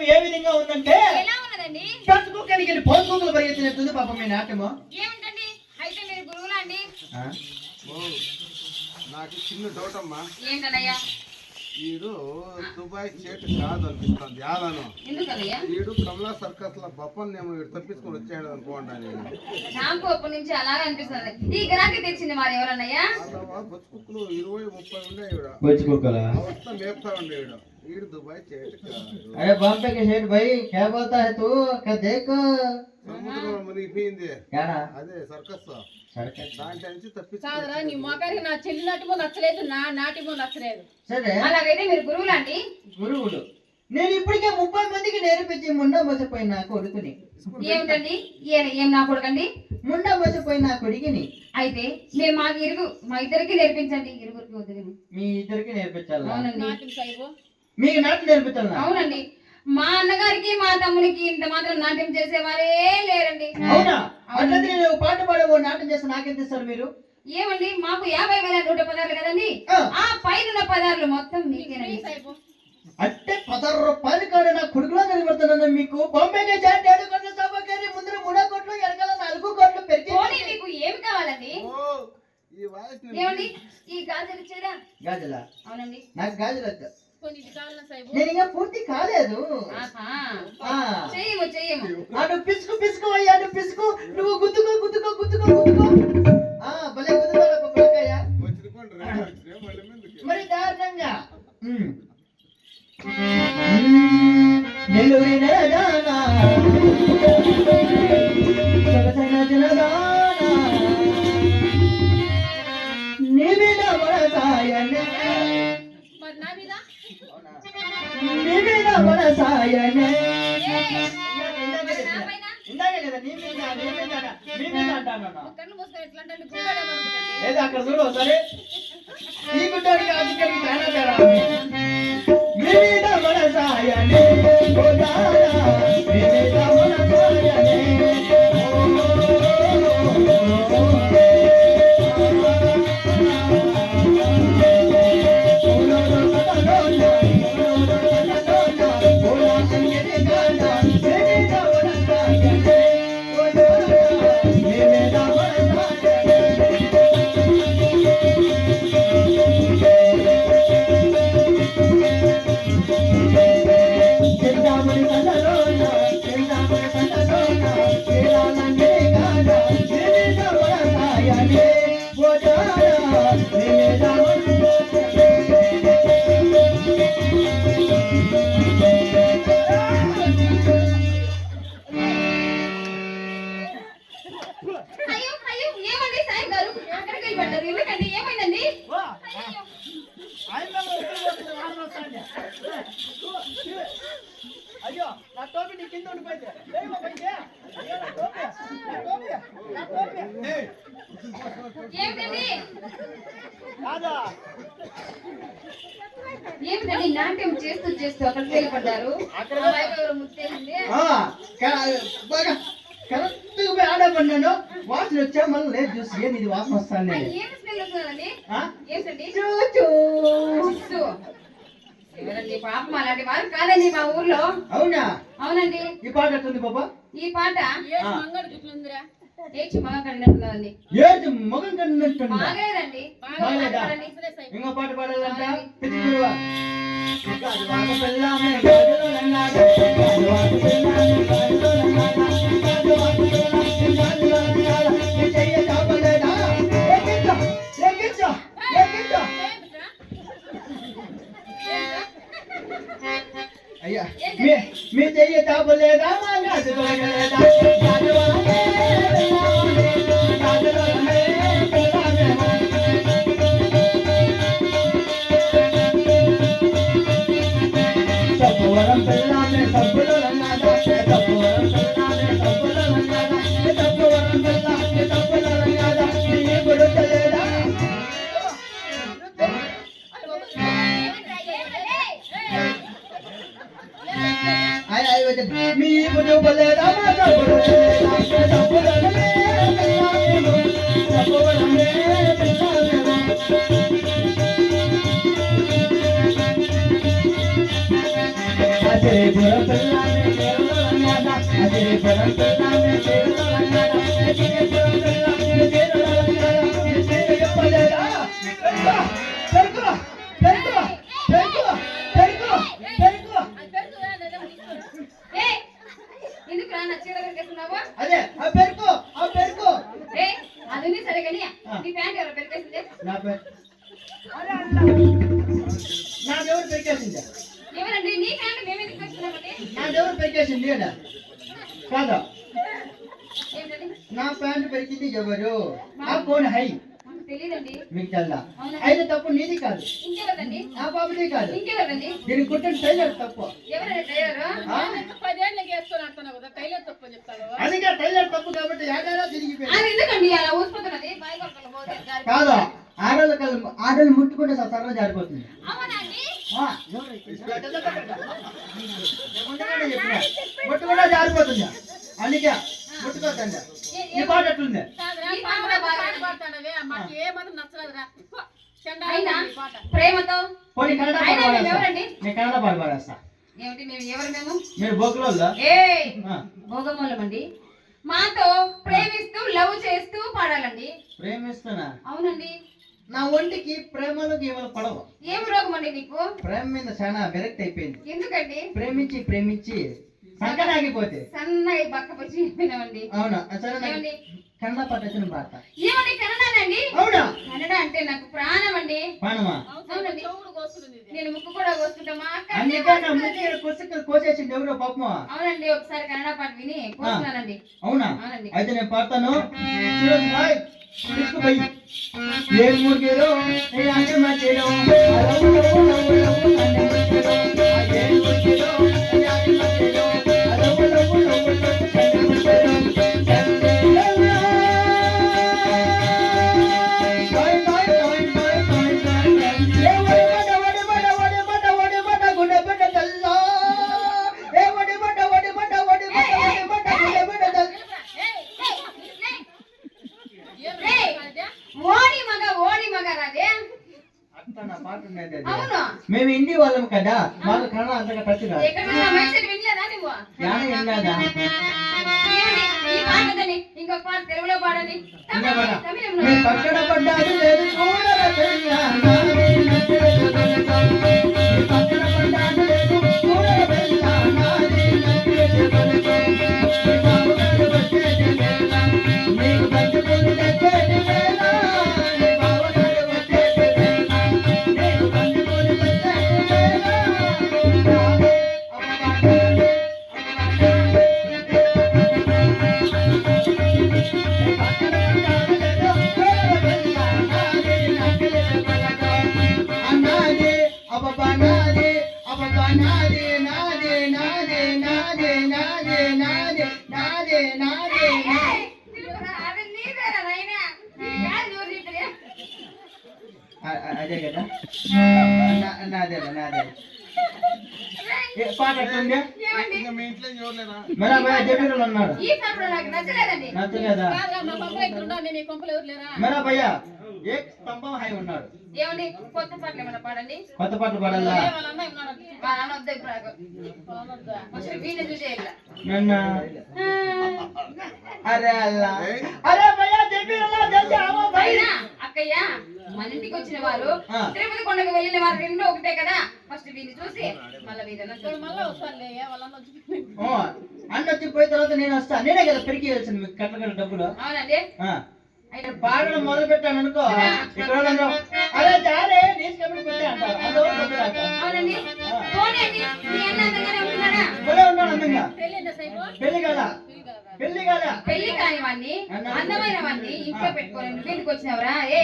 నాట్యం ఏ విధంగా ఉందంటే ఎలా ఉన్నదండి? పరిగెత్తినట్టుంది పాపం మీ నాట్యము. ఏమిటండి అయితే మీరు గురువులా అండి? ఆ? ఓ, నాకు చిన్న డౌట్ అమ్మా. ఏంటనయ్యా వీడు దుబాయ్ చేటు కాదు అనిపిస్తుంది యాదను. ఎందుకనయ్యా వీడు కమలా సర్కస్లో బప్పన్ ఏమో వీడు తప్పించుకొని వచ్చాడు అనుకోండి నేను నాకు అప్పటి నుంచి అలాగే అనిపిస్తుంది. ఈ గిరాకీ తెచ్చింది మరి ఎవరన్నయ్యా? బొచ్చు కుక్కలు ఇరవై ముప్పై ఉండే ఈవిడ. బొచ్చు కుక్కలా మేపుతా ఉండే వీడు దుబాయ్ చేటు కాదు अरे बॉम्बे के सेठ भाई क्या बोलता है तू क्या देखो సముద్రంలో మునిగిపోయింది क्या ना అదే సర్కస్ సరే దాంట్లో నుంచి కాదురా తప్పించుకొని నీ మొఖానికి నా చెల్లి నాటిమో నచ్చలేదు నా నాటిమో నచ్చలేదు సరే అలాగైతే మీరు గురువులా అండి గురువుడు నేను ఇప్పటికే ముప్పై మందికి నేర్పించి ముండా మోసపోయిన నా కొడుకుని ఏమిటండి ఏ ఏం నా కొడుకండి ముండా మోసపోయిన నా కొడుకుని అయితే మీరు మా ఇరుగు మా ఇద్దరికి నేర్పించండి ఇరుగురికి వద్దు మీ ఇద్దరికి నేర్పించాలా అవునండి నాటిన సాయిబు మీకు నాటు నేర్పించాలా అవునండి. మా అన్నగారికి మా తమ్మునికి ఇంత మాత్రం నాట్యం చేసేవారే లేరండి. అవునా? అట్లయితే నేను పాట పాడే ఓ నాటం చేస్తే నాకెంత ఇస్తారు మీరు? ఏమండి మాకు యాభై వేల నూట పదార్లు కదండి. ఆ. పైన పదార్లు మొత్తం మీకేనండి. అంటే పదహారు రూపాయలు కాడ నా కొడుకులో కనబడుతున్నాను మీకు. బొంబేగా జాతి ఏడు కోట్ల సభకారి ముందర మూడో కోట్లు వెనకాల నాలుగు కోట్లు పెరిగి పోనీ మీకు ఏమి కావాలండి? ఓ, ఈ వాయిస్ ఏమండి? ఈ గాజులు ఇచ్చేదా? గాజులా? అవునండి. నాకు గాజులు వద్దు. నేను ఇంకా పూర్తి కాలేదు. చెయ్యము చెయ్యము. నువ్వు పిసుకు పిసుకు అయ్యా నువ్వు పిసుకు. నువ్వు గుద్దుకో గుద్దుకో గుద్దుకో గుద్దుకో. ఆ భలే ముందుకి మరి దారుణంగా. నెల్లూరి మరుగుతుంది ఏదో అక్కడ చూడు ఒకసారి ఈ గుడ్డోడికి ఆ మీద మనసాయనే ఏమిటండి నాట్యం చేస్తూ చేస్తూ అక్కడ బాగా కరెక్ట్గా పోయి ఆడపడినాను వాసన వచ్చా? మళ్ళీ లేదు చూసి ఏంది ఇది వాసన వస్తాను ఏం ఎవరండి? పాపం అలాంటి వారు కాదండి మా ఊర్లో. అవునా? అవునండి. ఈ పాట ఎట్టుంది పాప? ఈ పాట ఏడు ఆ. మంగడు గిట్లుందిరా ఏడ్చి మగ కడినట్టున్నదండి మొగం బాగలేదండి. ఇంకో పాట పాడాలంట. అయ్యా. మీ చెయ్యి పెళ్ళామే సబ్బుల మీ బుజు బలే రామ కబడు కబడు పురం పిల్లని అజయ్ పురం పిల్లని నీ ప్యాంట్ నా దేవుడు నా ఎవరు పెరికేసింది? ఎవరండి? నీ ప్యాంట్ మేమే నా ఎవరు పెరికేసింది అన్న కాదా? నా ప్యాంట్ పెరికింది ఎవరు? ఆ ఫోన్ హై. మీకు తెల్లా అయితే తప్పు నీది కాదు. నా బాబుది కాదు. దీని కుట్టిన టైలర్ తప్పు. అందుకే టైలర్ తప్పు కాబట్టి ఏదైనా తిరిగిపోయింది. కాదా ఆడవాళ్ళు కళ్ళు ముట్టుకుంటే సర్వ జారిపోతుంది. ముట్టుకుంటే జారిపోతుంది. అందుకే పాట ఎట్లుంది? నేను ఏమిటి మేము ఎవరు మేము? మీరు భోగమూలం అండి. మాతో ప్రేమిస్తూ లవ్ చేస్తూ పాడాలండి. ప్రేమిస్తున్నా? అవునండి. నా ఒంటికి ప్రేమలు గీమలు పడవు. ఏం రోగం అండి నీకు? ప్రేమ మీద చాలా విరక్తి అయిపోయింది. ఎందుకండి? ప్రేమించి ప్రేమించి సన్నగా పక్క వచ్చి చెప్పినామండి అవునా సరే కన్నడ పద్ధతిని భారత ఏమండి కన్నడండి అవునా? కన్నడ అంటే నాకు ప్రాణం అండి. ప్రాణమా? అవునండి. నేను ముక్కు కూడా కోసుకుంటా. మా అక్క కోసేసింది ఎవరో పాపమా? అవునండి ఒకసారి కన్నడ పాట విని కోసుకున్నానండి. అవునా? అయితే నేను పాడతాను. ఏ ముగిరో ఏ అంజమ చెరో కదా? మాకు కన్నడ అంతగా టచ్ కాదు ఇంకొక పాట తెలుగులో పాడండి. పక్కన పడ్డాడు అదే కదా? నాదే నాదే కొత్త పాటలు ఏమన్నా పాడండి? అరే అల్లా. అరే అక్కయ్యా. మన ఇంటికి వచ్చిన వారు తిరుపతి కొండకు వెళ్ళిన వారు రెండు ఒకటే కదా? ఫస్ట్ వీని చూసి మళ్ళీ మళ్ళీ అన్న వచ్చి పోయిన తర్వాత నేను వస్తాను నేనే కదా పెరిగి వెళ్ళాను మీకు కట్టగల డబ్బులు. అవునండి. మొదలు పెట్టాను అనుకో. అందంగా. పెళ్ళి కదా. పెళ్ళి కాదా పెళ్ళి కాని వాడిని అందమైన వాడిని ఇంట్లో పెట్టుకోలేదు నువ్వు ఎందుకు ఏ